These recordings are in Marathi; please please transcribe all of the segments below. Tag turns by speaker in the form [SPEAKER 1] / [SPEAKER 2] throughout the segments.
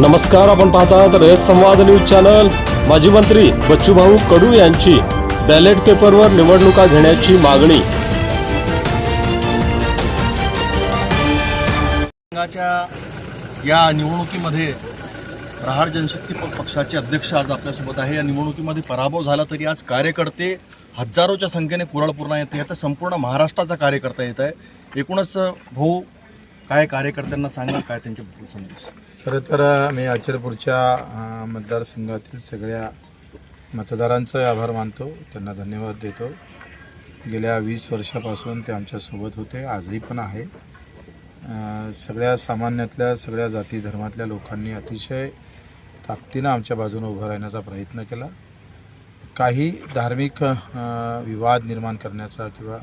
[SPEAKER 1] नमस्कार आपण पाहतात रयत संवाद न्यूज चॅनल. माजी मंत्री बच्चूभाऊ कडू यांची बॅलेट पेपरवर निवडणुका घेण्याची मागणी.
[SPEAKER 2] संघाच्या या निवडणुकीमध्ये प्रहार जनशक्ती पक्षाचे अध्यक्ष आज आपल्यासोबत आहे. या निवडणुकीमध्ये पराभव झाला तरी आज कार्यकर्ते हजारोच्या संख्येने पुराळपूर्ण येते आता संपूर्ण महाराष्ट्राचा कार्यकर्ता येत आहे. एकूणच भाऊ काय कार्यकर्त्यांना सांगणार काय त्यांच्याबद्दल संदेश?
[SPEAKER 3] खरं तर मी अचलपूरच्या मतदारसंघातील सगळ्या मतदारांचं आभार मानतो. त्यांना धन्यवाद देतो. गेल्या वीस वर्षापासून ते आमच्यासोबत होते. आजही पण आहे. सगळ्या सामान्यातल्या सगळ्या जाती धर्मातल्या लोकांनी अतिशय ताकदीनं आमच्या बाजूने उभं राहण्याचा प्रयत्न केला. काही धार्मिक विवाद निर्माण करण्याचा किंवा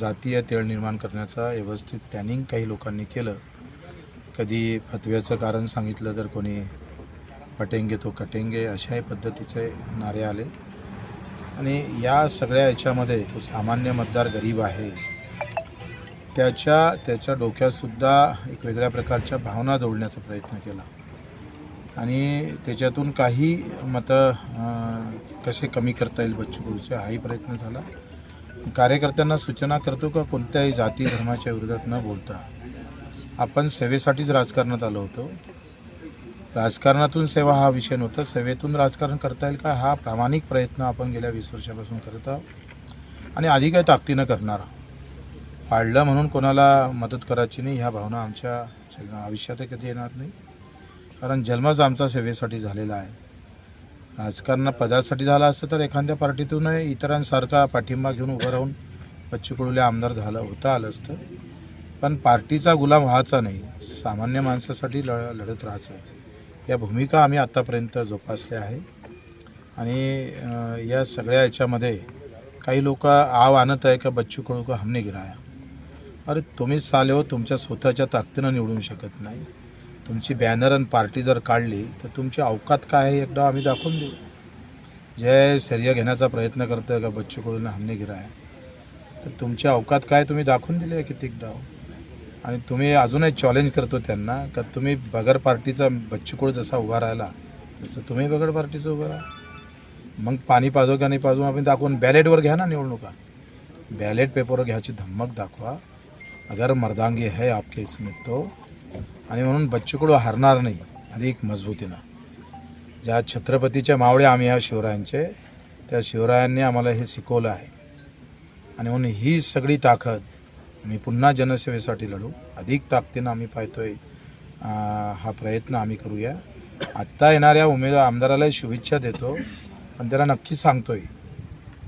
[SPEAKER 3] जातीय तेळ निर्माण करण्याचा व्यवस्थित प्लॅनिंग काही लोकांनी केलं. कधी फतव्याचं कारण सांगितलं तर कोणी पटेंगे तो कटेंगे अशाही पद्धतीचे नारे आले. आणि या सगळ्या याच्यामध्ये तो सामान्य मतदार गरीब आहे. त्याच्या त्याच्या डोक्यातसुद्धा एक वेगळ्या प्रकारच्या भावना जोडण्याचा प्रयत्न केला. आणि त्याच्यातून काही मतं कसे कमी करता येईल बच्चू कडूचे हाही प्रयत्न झाला. कार्यकर्त्यांना सूचना करतो का कोणत्याही जाती धर्माच्या विरोधात न बोलता? आपण सेवेसाठीच राजकारणात आलो होतो. राजकारणातून सेवा हा विषय नव्हता. सेवेतून राजकारण करता येईल का? हा प्रामाणिक प्रयत्न आपण गेल्या वीस वर्षापासून करत आहोत. आणि आधी काय ताकदीनं करणार. आहोत पाडलं म्हणून कोणाला मदत करायची नाही ह्या भावना आमच्या आयुष्यातही आयुष्यात कधी येणार नाही. कारण जन्मच आमचा सेवेसाठी झालेला आहे. राजकारण पदासाठी झाला असतं तर एखाद्या पार्टीतून इतरांसारखा पाठिंबा घेऊन उभं राहून बच्चू आमदार झालं होता आलं असतं. पण पार्टीचा गुलाम व्हायचा नाही. सामान्य माणसासाठी ल लढत राहायचं. या भूमिका आम्ही आत्तापर्यंत जोपासल्या आहे. आणि या सगळ्या याच्यामध्ये काही लोक आव आणत आहे का बच्चू कडू का हमने गिराया. अरे तुम्ही साले हो तुमच्या स्वतःच्या ताकदीनं निवडू शकत नाही. तुमची बॅनर आणि पार्टी जर काढली तर तुमची अवकात काय आहे एकदा आम्ही दाखवून देऊ. जे शर्य घेण्याचा प्रयत्न करतं का बच्चू कडून हमने गिराया. तर तुमची अवकात काय तुम्ही दाखवून दिली आहे कितीक डाव हो? आणि तुम्ही अजूनही चॅलेंज करतो त्यांना का तुम्ही बगर पार्टीचा बच्चूकोळ जसा उभा राहिला तसं तुम्ही बगर पार्टीचं उभं राहा. मग पाणी पाजो का नाही पाजू आपण दाखवून बॅलेटवर घ्या ना निवडणुका. बॅलेट पेपरवर घ्यायची धमक दाखवा. अगर मर्दांगी है आपके इसमें तो. आणि म्हणून बच्चूकडू हारणार नाही अधिक मजबूतीनं. ज्या छत्रपतीच्या मावळे आम्ही ह्या शिवरायांचे त्या शिवरायांनी आम्हाला हे शिकवलं आहे. आणि म्हणून ही सगळी ताकद आम्ही पुन्हा जनसेवेसाठी लढू. अधिक ताकदीनं आम्ही पाहतोय. हा प्रयत्न आम्ही करूया. आत्ता येणाऱ्या उमेदवार आमदारालाही शुभेच्छा देतो. पण त्याला नक्की सांगतोय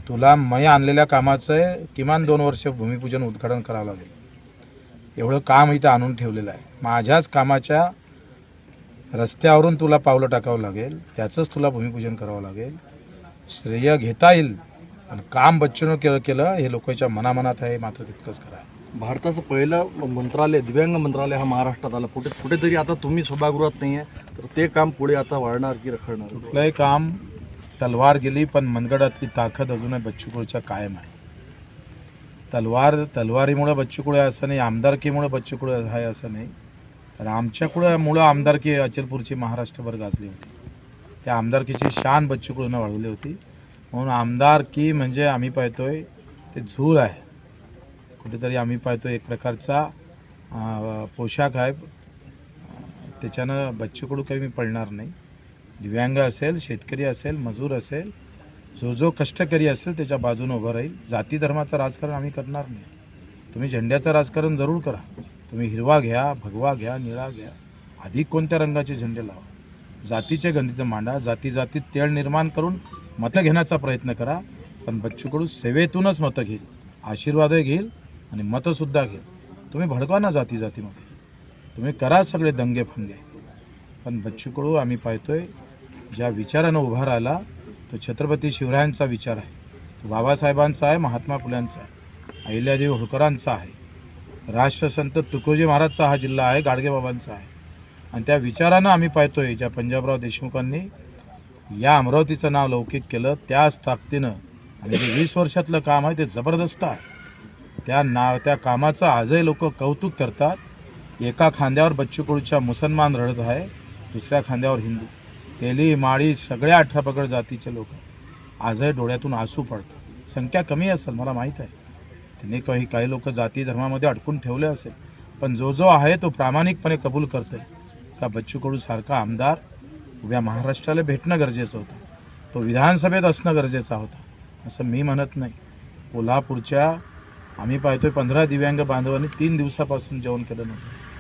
[SPEAKER 3] तुला मय आणलेल्या कामाचं किमान दोन वर्ष भूमिपूजन उद्घाटन करावं लागेल. एवढं काम इथं आणून ठेवलेलं आहे. माझ्याच कामाच्या रस्त्यावरून तुला पावलं टाकावं लागेल. त्याचंच तुला भूमिपूजन करावं लागेल. श्रेय घेता येईल. पण काम बच्चूनं केलं केलं हे लोकांच्या मनामनात आहे. मात्र तितकंच करा
[SPEAKER 2] भारताचं पहिलं मंत्रालय दिव्यांग मंत्रालय हा महाराष्ट्रात आलं. कुठे कुठेतरी आता तुम्ही सभागृहात नाही आहे तर ते काम पुढे आता वाढणार की रखडणार?
[SPEAKER 3] कुठलंही काम तलवार गेली पण मनगडातली ताकद अजूनही बच्चूकुळच्या कायम आहे. तलवार तलवारीमुळं बच्चूकुळे आहे असं नाही आमदारकीमुळं बच्चूकुळ आहे असं नाही. तर आमच्याकुळं मुळं आमदारकी अचलपूरची महाराष्ट्रभर गाजली होती. त्या आमदारकीची शान बच्चूकुळनं वाढवली होती. म्हणून आमदारकी म्हणजे आम्ही पाहतोय ते झूल आहे. कुठेतरी आम्ही पाहतो एक प्रकारचा पोशाख आहे. त्याच्यानं बच्चूकडू काही मी पडणार नाही. दिव्यांग असेल शेतकरी असेल मजूर असेल जो जो कष्टकरी असेल त्याच्या बाजूने उभं राहील. जाती धर्माचं राजकारण आम्ही करणार नाही. तुम्ही झेंड्याचं राजकारण जरूर करा. तुम्ही हिरवा घ्या भगवा घ्या निळा घ्या. अधिक कोणत्या रंगाचे झेंडे लावा? जातीचे गणित मांडा. जाती जातीत तेळ निर्माण करून मतं घेण्याचा प्रयत्न करा. पण बच्चूकडू सेवेतूनच मतं घेईल. आशीर्वादही घेईल. आणि मतंसुद्धा घेईल. तुम्ही भडकवा ना जाती जातीमध्ये तुम्ही करा सगळे दंगे फंगे पण बच्चूकडू आम्ही पाहतोय ज्या विचारानं उभा राहिला तो छत्रपती शिवरायांचा विचार आहे. तो बाबासाहेबांचा आहे महात्मा फुल्यांचा आहे. अहिल्यादेवी होळकरांचा आहे. राष्ट्रसंत तुकडोजी महाराजचा हा जिल्हा आहे गाडगेबाबांचा आहे. आणि त्या विचारानं आम्ही पाहतोय ज्या पंजाबराव देशमुखांनी या अमरावतीचं नाव लौकिक केलं त्याच ताकदीनं. आणि जे वीस वर्षातलं काम आहे ते जबरदस्त आहे. त्या नाव त्या कामाचं आजही लोक कौतुक करतात. एका खांद्यावर बच्चू कडूच्या मुसलमान रडत आहे दुसऱ्या खांद्यावर हिंदू. तेली माळी सगळ्या अठरापगड जातीचे लोक. आजही डोळ्यातून आसू पडतात. संख्या कमी असेल मला माहीत आहे. त्यांनी काही काही लोक जाती धर्मामध्ये अडकून ठेवले असेल पण जो जो आहे तो प्रामाणिकपणे कबूल करतोय. का बच्चू सारखा आमदार उभ्या महाराष्ट्राला भेटणं गरजेचं होतं? तो विधानसभेत असणं गरजेचा होता? असं मी म्हणत नाही. कोल्हापूरच्या आम्ही पाहतोय पंधरा दिव्यांग बांधवांनी तीन दिवसापासून जेवण केलं नव्हतं.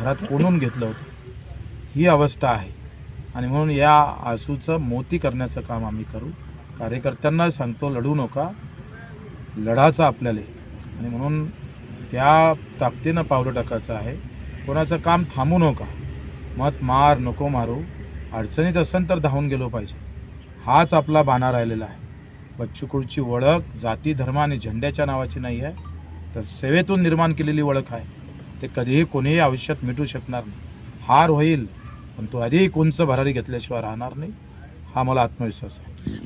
[SPEAKER 3] घरात कोणून घेतलं होतं? ही अवस्था आहे. आणि म्हणून या आसूचं मोती करण्याचं काम आम्ही करू. कार्यकर्त्यांना सांगतो लढू नका. लढाचं आपल्याला आणि म्हणून त्या ताकदीनं पावलं टाकायचं आहे. कोणाचं काम थांबू नका. मत मार नको मारू. अडचणीत असेल तर धावून गेलो पाहिजे. हाच आपला बाणा राहिलेला आहे. बच्चूकुळची ओळख जाती धर्म आणि झेंड्याच्या नावाची नाही आहे तर सेवेतून निर्माण केलेली ओळख आहे. ते कधीही कोणीही आयुष्यात मिटू शकणार नाही. हार होईल पण तो अधिक उंच भरारी घेतल्याशिवाय राहणार नाही. हा मला आत्मविश्वास आहे.